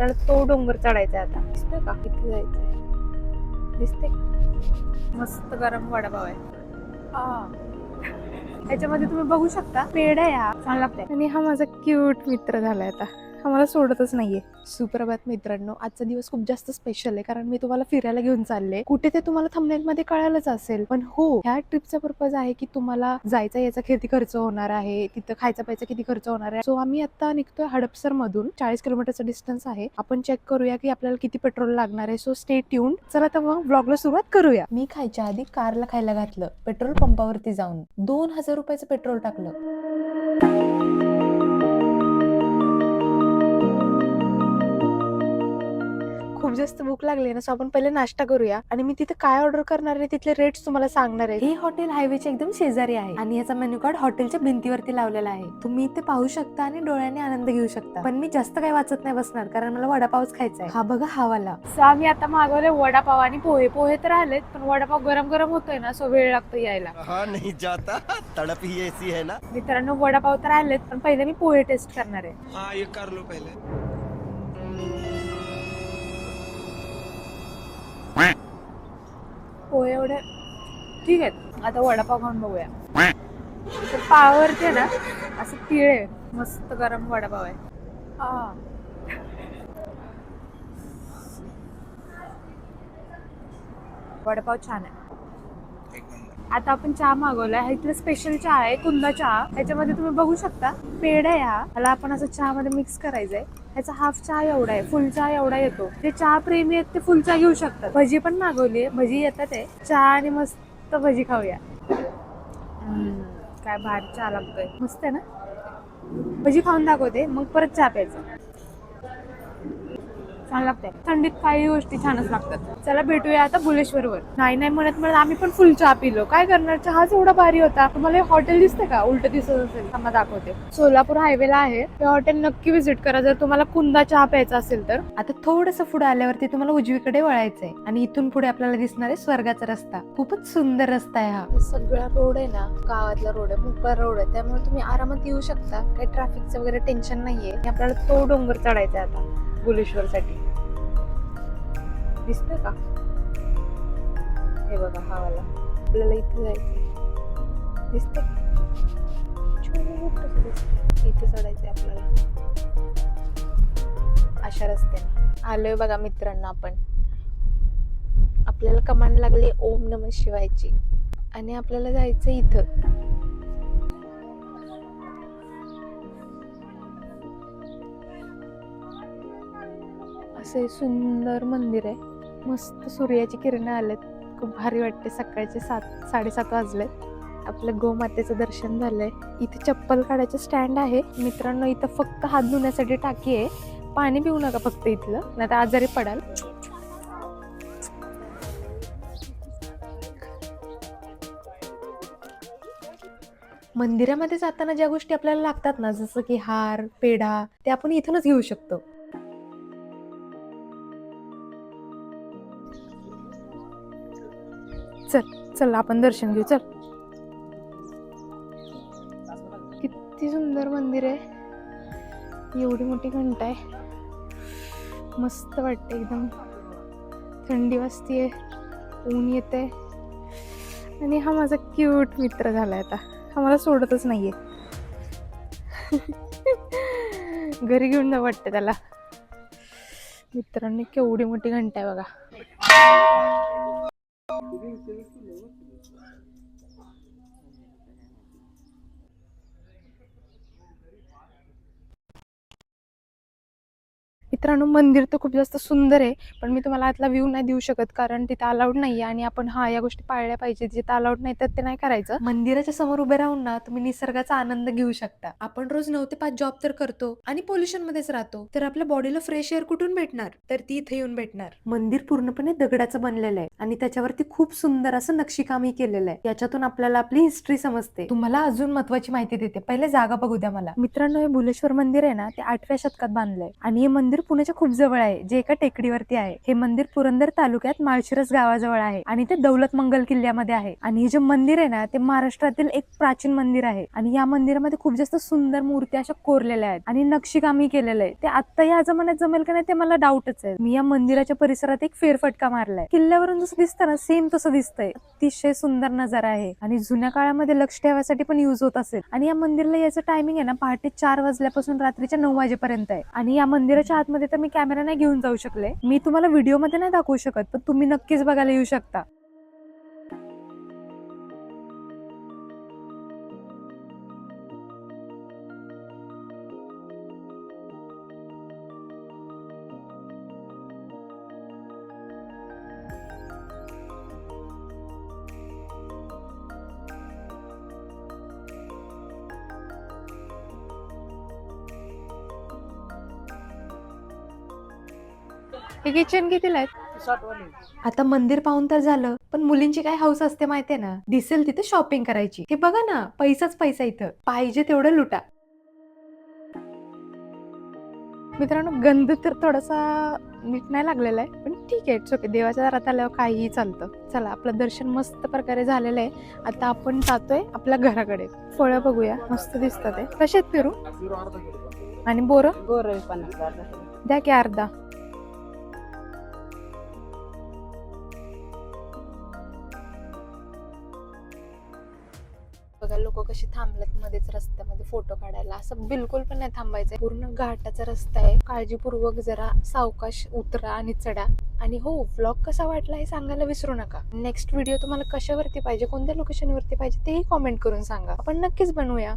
आपल्याला तो डोंगर चढायचा आहे आता. दिसतं का? किती जायचंय. दिसते मस्त गरम वडापाव आहे. आ. याच्यामध्ये तुम्ही बघू शकता. पेढा आहे हा. चांगला आणि हा माझा क्यूट मित्र झालाय आता. आम्हाला मला सोडतच नाहीये. सुप्रभात मित्रांनो. आजचा दिवस खूप जास्त स्पेशल आहे कारण मी तुम्हाला फिरायला घेऊन चालले. कुठे ते तुम्हाला थंबनेल मध्ये कळालंच असेल पण हो ह्या ट्रिपचा पर्पज आहे की तुम्हाला जायचा याचा किती खर्च होणार आहे तिथं खायचा प्यायचा किती खर्च होणार आहे. सो आम्ही आता निघतोय हडपसर मधून चाळीस किलोमीटरचा डिस्टन्स आहे. आपण चेक करूया की आपल्याला किती पेट्रोल लागणार आहे. सो स्टे ट्यून चला तर मग ब्लॉगला सुरुवात करूया. मी खायच्या आधी कारला खायला घातलं. पेट्रोल पंपावरती जाऊन दोन हजार रुपयाचं पेट्रोल टाकलं. खूप जास्त भूक लागली ना सो आपण पहिले नाश्ता करूया. आणि मी तिथे काय ऑर्डर करणार आहे तिथले रेट्स तुम्हाला सांगणार आहे. हे हॉटेल हायवेच्या एकदम शेजारी आहे. आणि याचा मेन्यू कार्ड हॉटेलच्या भिंतीवरती लावलेला आहे. तुम्ही इथे पाहू शकता आणि डोळ्याने आनंद घेऊ शकता. पण मी जास्त काही वाचत नाही बसणार कारण मला वडापावच खायचा आहे. हा बघा हा वाला. सो आम्ही आता मागवले वडापाव आणि पोहे. पोहे तर आलेत पण वडापाव गरम गरम होतोय ना सो वेळ लागतो यायला. नहीं जाता. तड़प ही ऐसी है ना. मित्रांनो वडापाव तर आलेत पण पहिले मी पोहे टेस्ट करणार आहे. हाँ ये कर लो पहले. पोहे एवढे. ठीक आहेत आता वडापाव खाऊन बघूया. तर पावावरती आहे ना असं तिळ आहे मस्त गरम वडापाव आहे. हा. वडापाव छान आहे. आता आपण चहा मागवलाय. हा इथला स्पेशल चहा आहे कुंदा चहा. ह्याच्यामध्ये तुम्ही बघू शकता पेढा आहे हा. ह्याला आपण असं चहामध्ये मिक्स करायचंय. ह्याचा हाफ चहा एवढा आहे फुल चहा एवढा येतो. जे चहा प्रेमी आहेत ते फुल चहा घेऊ शकतात. भजी पण मागवली आहे भजी येतात आहे. चहा आणि मस्त भजी खाऊया. काय बाहेर चहा लागतोय. मस्त आहे ना? भजी खाऊन दाखवते मग परत चहा प्यायचा. छान लागतंय. थंडीत काही गोष्टी छानच लागतात. चला भेटूया आता बुलेश्वरवर. नाही नाही म्हणत म्हणत आम्ही पण फुल चहा पिलो. काय करणार? चहाच एवढा भारी होता. तुम्हाला हे हॉटेल दिसते का? उलट दिसत असेल. थांबा दाखवते. सोलापूर हायवेला आहे. ते हॉटेल नक्की विजिट करा. जर तुम्हाला कुंदा चहा प्यायचा असेल तर. आता थोडस पुढे आल्यावरती तुम्हाला उजवीकडे वळायचंय. आणि इथून पुढे आपल्याला दिसणार आहे स्वर्गाचा रस्ता. खूपच सुंदर रस्ता आहे हा. सगळा रोड आहे ना गावातला रोड आहे मोकळा रोड आहे. त्यामुळे तुम्ही आरामात येऊ शकता. काही ट्रॅफिकचं वगैरे टेन्शन नाहीये. आपल्याला तो डोंगर चढायचा आहे आता. बुलेश्वर साठी दिसतंय का? हे बघा हा वाला. आपल्याला इथे जायचं दिसत छोट इथे चढायचंय आपल्याला. अशा रस्त्याने. आलोय बघा मित्रांना आपण. आपल्याला कमांड लागली ओम नम शिवायची. आणि आपल्याला जायचं इथं. असे सुंदर मंदिर आहे. मस्त सूर्याची किरणं आलेत. खूप भारी वाटते सकाळचे सात साडेसात वाजलेत. आपलं गोमातेचं दर्शन झालंय. इथे चप्पल काढायचं स्टँड आहे. मित्रांनो इथं फक्त हात धुण्यासाठी टाकी आहे. पाणी पिऊ नका फक्त इथलं. नाही तर आजारी पडाल. मंदिरामध्ये जाताना ज्या गोष्टी आपल्याला लागतात ना जसं की हार पेढा ते आपण इथूनच घेऊ शकतो. चल आपण दर्शन घेऊ चल. किती सुंदर मंदिर आहे. एवढी मोठी घंटा आहे. मस्त वाटते एकदम. थंडी वाजतीये ऊन येते आणि हा माझा क्यूट मित्र झालाय आता. हा मला सोडतच नाहीये. घरी घेऊन जा वाटते त्याला. मित्रांनी केवढी मोठी घंटा आहे बघा. Bugün seviştirmiyor musun? मित्रांनो मंदिर तर खूप जास्त सुंदर आहे पण मी तुम्हाला आतला व्ह्यू नाही देऊ शकत कारण तिथं अलाउड नाही आणि आपण हा या गोष्टी पाळल्या पाहिजे. जिथं अलाउड नाही तर ते नाही करायचं. मंदिराच्या समोर उभे राहून ना तुम्ही निसर्गाचा आनंद घेऊ शकता. आपण रोज नऊ ते पाच जॉब तर करतो आणि पोल्युशन मध्येच राहतो. तर आपल्या बॉडीला फ्रेश एअर कुठून भेटणार? तर ती इथे येऊन भेटणार. मंदिर पूर्णपणे दगडाचं बनलेलं आहे आणि त्याच्यावरती खूप सुंदर असं नक्षीकामही केलेलं आहे. याच्यातून आपल्याला आपली हिस्ट्री समजते. तुम्हाला अजून महत्वाची माहिती देते. पहिले जागा बघू द्या मला. मित्रांनो हे भुलेश्वर मंदिर आहे ना ते आठव्या शतकात बांधलंय. आणि हे मंदिर मंदिर पुण्याच्या खूप जवळ आहे. जे एका टेकडीवरती आहे. हे मंदिर पुरंदर तालुक्यात माळशिरस गावाजवळ आहे आणि ते दौलत मंगल किल्ल्यामध्ये आहे. आणि हे जे मंदिर आहे ना ते महाराष्ट्रातील एक प्राचीन मंदिर आहे. आणि या मंदिरामध्ये खूप जास्त सुंदर मूर्त्या अशा कोरलेल्या आहेत आणि नक्षीकामही केलेलं आहे. ते आता या जमान्यात जमेल का नाही ते मला डाऊटच आहे. मी या मंदिराच्या परिसरात एक फेरफटका मारलाय. किल्ल्यावरून जसं दिसतं ना सेम तसं दिसतंय. अतिशय सुंदर नजारा आहे. आणि जुन्या काळामध्ये लक्ष ठेवायसाठी पण युज होत असेल. आणि या मंदिरला याचं टायमिंग आहे ना पहाटे चार वाजल्यापासून रात्रीच्या नऊ वाजेपर्यंत आहे. आणि या मंदिराच्या मध्ये तर मी कॅमेरा नाही घेऊन जाऊ शकले. मी तुम्हाला व्हिडिओमध्ये नाही दाखवू शकत पण तुम्ही नक्कीच बघायला येऊ शकता. हे किचन कितीला आहेत? आता मंदिर पाहून तर झालं पण मुलींची काय हाऊस असते माहितीये ना? दिसेल तिथे शॉपिंग करायची. हे बघा ना पैसाच पैसा इथं. पाहिजे तेवढं लुटा. मित्रांनो गंध तर थोडासा नीट नाही लागलेला आहे पण ठीक आहे ओके देवाच्या दारात आल्यावर काहीही चालतं. चला आपलं दर्शन मस्त प्रकारे झालेलं आहे. आता आपण जातोय आपल्या घराकडे. फळं बघूया मस्त दिसतात आहे कसे आहेत पेरू आणि बोरं? पन्नास द्या की अर्धा. लोक कशी थांबलेत मध्येच रस्त्यामध्ये फोटो काढायला. असं बिलकुल पण नाही थांबायचं पूर्ण घाटाचा रस्ता आहे. काळजीपूर्वक जरा सावकाश उतरा आणि चढा. आणि हो व्लॉग कसा वाटला हे सांगायला विसरू नका. नेक्स्ट व्हिडिओ तुम्हाला कशावरती पाहिजे कोणत्या लोकेशनवरती पाहिजे तेही कॉमेंट करून सांगा. आपण नक्कीच बनवूया.